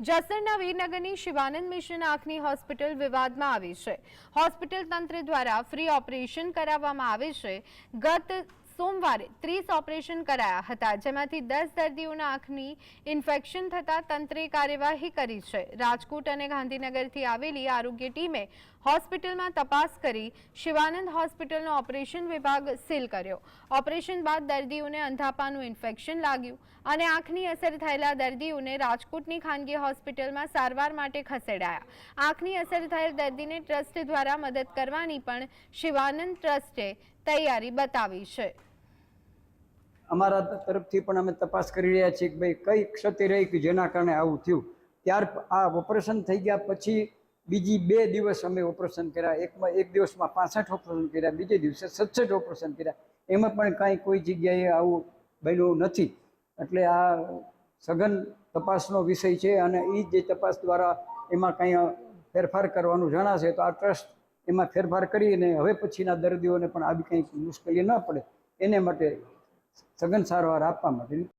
જસદણના વીરનગરની શિવાનંદ મિશન આંખની હોસ્પિટલ વિવાદમાં આવી છે. હોસ્પિટલ તંત્ર દ્વારા ફ્રી ઓપરેશન કરાવવામાં આવે છે. ગત સોમવારે ત્રીસ ઓપરેશન કરાયા હતા, જેમાંથી દસ દર્દીઓના આંખની ઇન્ફેક્શન થતાં તંત્રે કાર્યવાહી કરી છે. રાજકોટ અને ગાંધીનગરથી આવેલી આરોગ્ય ટીમે હોસ્પિટલમાં તપાસ કરી શિવાનંદ હોસ્પિટલનો ઓપરેશન વિભાગ સીલ કર્યો. ઓપરેશન બાદ દર્દીઓને અંધાપાનું ઇન્ફેક્શન લાગ્યું અને આંખની અસર થયેલા દર્દીઓને રાજકોટની ખાનગી હોસ્પિટલમાં સારવાર માટે ખસેડાયા. આંખની અસર થયેલ દર્દીને ટ્રસ્ટ દ્વારા મદદ કરવાની પણ શિવાનંદ ટ્રસ્ટે તૈયારી બતાવી છે. અમારા તરફથી પણ અમે તપાસ કરી રહ્યા છીએ કે ભાઈ કઈ ક્ષતિ રહી કે જેના કારણે આવું થયું. ત્યાર આ ઓપરેશન થઈ ગયા પછી બીજી બે દિવસ અમે ઓપરેશન કર્યા. એકમાં એક દિવસમાં પાસઠ ઓપરેશન કર્યા, બીજે દિવસે સડસઠ ઓપરેશન કર્યા. એમાં પણ કાંઈ કોઈ જગ્યાએ આવું બન્યું નથી. એટલે આ સઘન તપાસનો વિષય છે અને એ જે તપાસ દ્વારા એમાં કાંઈ ફેરફાર કરવાનું જણાશે તો આ ટ્રસ્ટ એમાં ફેરફાર કરીને હવે પછીના દર્દીઓને પણ આવી કંઈ મુશ્કેલી ન પડે. એને માટે સઘન સારવાર આપવા માટે